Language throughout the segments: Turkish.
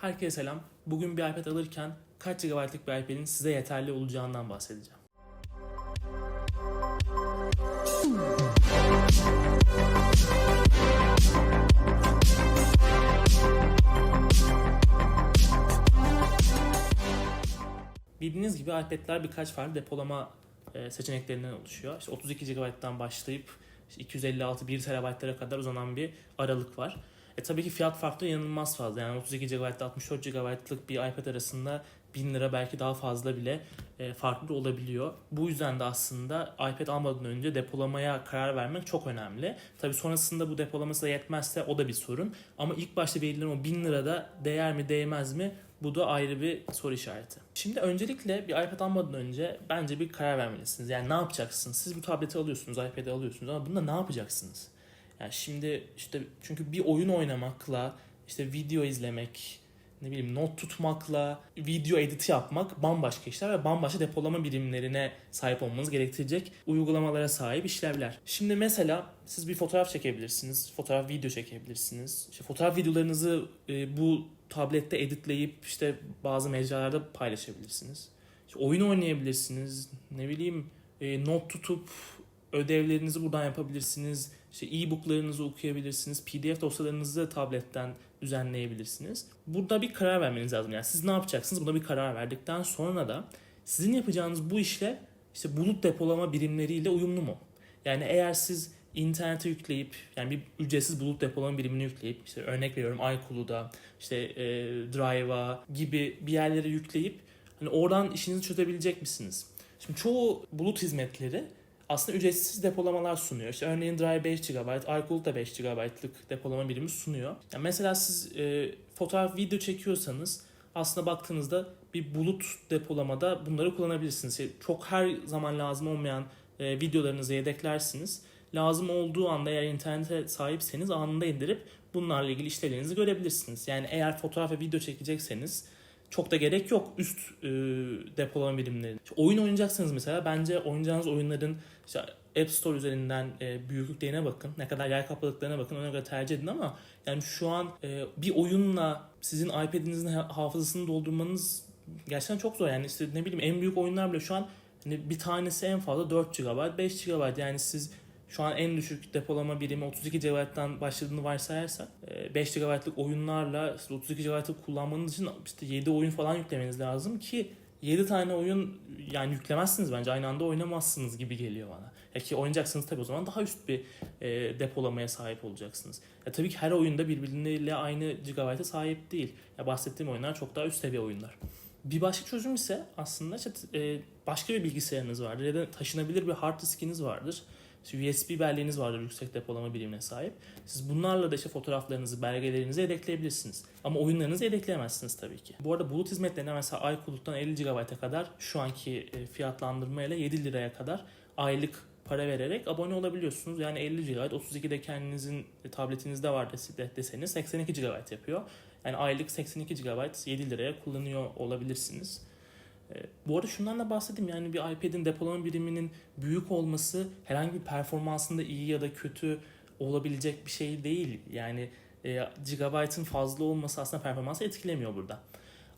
Herkese selam. Bugün bir iPad alırken kaç GB'lık bir iPad'in size yeterli olacağından bahsedeceğim. Bildiğiniz gibi iPad'ler birkaç farklı depolama e, seçeneklerinden oluşuyor. İşte 32 GB'dan başlayıp işte 256 1 TB'lara kadar uzanan bir aralık var. E tabii ki fiyat farklı inanılmaz fazla. Yani 32 GB ile 64 GB'lık bir iPad arasında 1000 lira belki daha fazla bile e, farklı olabiliyor. Bu yüzden de aslında iPad almadan önce depolamaya karar vermek çok önemli. Tabii sonrasında bu depolaması da yetmezse o da bir sorun. Ama ilk başta verilen o 1000 lirada değer mi değmez mi bu da ayrı bir soru işareti. Şimdi öncelikle bir iPad almadan önce bence bir karar vermelisiniz. Yani ne yapacaksınız? Siz bu tableti alıyorsunuz, iPad'i alıyorsunuz ama bunda ne yapacaksınız? Yani şimdi işte çünkü bir oyun oynamakla işte video izlemek, ne bileyim not tutmakla video editi yapmak bambaşka işler ve bambaşka depolama birimlerine sahip olmanız gerektirecek uygulamalara sahip işlevler. Şimdi mesela siz bir fotoğraf çekebilirsiniz, fotoğraf video çekebilirsiniz. İşte fotoğraf videolarınızı e, bu tablette editleyip işte bazı mecralarda paylaşabilirsiniz. İşte oyun oynayabilirsiniz. Ne bileyim e, not tutup ödevlerinizi buradan yapabilirsiniz. İşte e-booklarınızı okuyabilirsiniz. PDF dosyalarınızı tabletten düzenleyebilirsiniz. Burada bir karar vermeniz lazım. Yani siz ne yapacaksınız? Buna bir karar verdikten sonra da sizin yapacağınız bu işle işte bulut depolama birimleriyle uyumlu mu? Yani eğer siz internete yükleyip yani bir ücretsiz bulut depolama birimini yükleyip işte örnek veriyorum iCloud'a işte e, Drive'a gibi bir yerlere yükleyip hani oradan işinizi çözebilecek misiniz? Şimdi çoğu bulut hizmetleri aslında ücretsiz depolamalar sunuyor. İşte örneğin Drive 5 GB, iCloud da 5 GB'lık depolama birimi sunuyor. Yani mesela siz e, fotoğraf, video çekiyorsanız aslında baktığınızda bir bulut depolamada bunları kullanabilirsiniz. Yani çok her zaman lazım olmayan e, videolarınızı yedeklersiniz. Lazım olduğu anda eğer internete sahipseniz anında indirip bunlarla ilgili işlevlerinizi görebilirsiniz. Yani eğer fotoğraf ve video çekecekseniz çok da gerek yok üst e, depolama birimleri. İşte oyun oynayacaksanız mesela bence oynayacağınız oyunların işte App Store üzerinden e, büyüklüklerine bakın. Ne kadar yer kapladıklarına bakın. Ona göre tercih edin ama yani şu an e, bir oyunla sizin iPad'inizin ha- hafızasını doldurmanız gerçekten çok zor. Yani işte ne bileyim en büyük oyunlar bile şu an hani bir tanesi en fazla 4 GB, 5 GB. Yani siz şu an en düşük depolama birimi 32 GB'dan başladığını varsayarsak e, 5 GB'lık oyunlarla işte 32 GB'lık kullanmanız için işte 7 oyun falan yüklemeniz lazım ki 7 tane oyun yani yüklemezsiniz bence aynı anda oynamazsınız gibi geliyor bana. Ya ki oynayacaksınız tabii o zaman daha üst bir e, depolamaya sahip olacaksınız. Ya tabii ki her oyunda birbirleriyle aynı gigabayta sahip değil. Ya bahsettiğim oyunlar çok daha üst seviye oyunlar. Bir başka çözüm ise aslında işte, e, başka bir bilgisayarınız vardır ya da taşınabilir bir hard diskiniz vardır. USB belleğiniz vardır yüksek depolama birimine sahip. Siz bunlarla da işte fotoğraflarınızı, belgelerinizi yedekleyebilirsiniz. Ama oyunlarınızı yedekleyemezsiniz tabii ki. Bu arada bulut hizmetlerine mesela iCloud'dan 50 GB'a kadar şu anki e, fiyatlandırmayla 7 liraya kadar aylık para vererek abone olabiliyorsunuz. Yani 50 GB, 32'de kendinizin e, tabletinizde var des- deseniz 82 GB yapıyor. Yani aylık 82 GB 7 liraya kullanıyor olabilirsiniz. E, Bu arada şundan da bahsedeyim yani bir iPad'in depolama biriminin büyük olması herhangi bir performansında iyi ya da kötü olabilecek bir şey değil. Yani e, gigabyte'ın fazla olması aslında performansı etkilemiyor burada.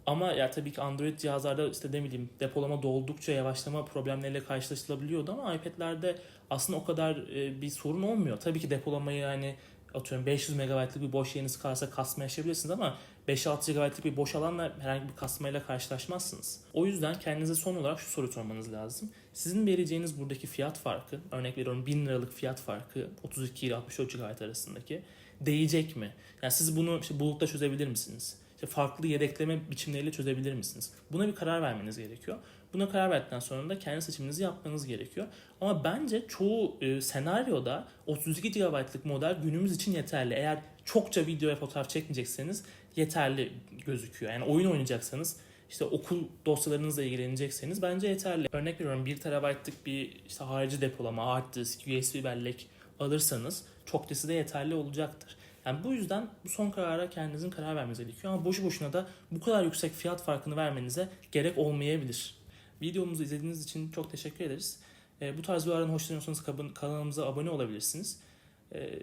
Ama ya tabii ki Android cihazlarda işte ne bileyim depolama doldukça yavaşlama problemleriyle karşılaşılabiliyordu ama iPad'lerde aslında o kadar e, bir sorun olmuyor. Tabii ki depolamayı yani atıyorum 500 MB'lık bir boş yeriniz kalsa kasma yaşayabilirsiniz ama 5-6 GB'lık bir boş alanla herhangi bir kasmayla karşılaşmazsınız. O yüzden kendinize son olarak şu soru sormanız lazım. Sizin vereceğiniz buradaki fiyat farkı, örnek veriyorum 1000 liralık fiyat farkı 32 ile 64 GB arasındaki değecek mi? Yani siz bunu işte bulutta çözebilir misiniz? İşte farklı yedekleme biçimleriyle çözebilir misiniz? Buna bir karar vermeniz gerekiyor. Buna karar verdikten sonra da kendi seçiminizi yapmanız gerekiyor. Ama bence çoğu e, senaryoda 32 GB'lık model günümüz için yeterli. Eğer çokça video ve fotoğraf çekmeyecekseniz yeterli gözüküyor. Yani oyun oynayacaksanız işte okul dosyalarınızla ilgilenecekseniz bence yeterli. Örnek veriyorum 1 TB'lık bir işte harici depolama, hard disk, USB bellek alırsanız çok da yeterli olacaktır. Yani bu yüzden bu son karara kendinizin karar vermeniz gerekiyor ama boşu boşuna da bu kadar yüksek fiyat farkını vermenize gerek olmayabilir. Videomuzu izlediğiniz için çok teşekkür ederiz. E, bu tarz videolardan hoşlanıyorsanız kanalımıza abone olabilirsiniz. E,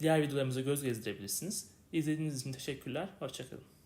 diğer videolarımıza göz gezdirebilirsiniz. İzlediğiniz için teşekkürler. Hoşçakalın.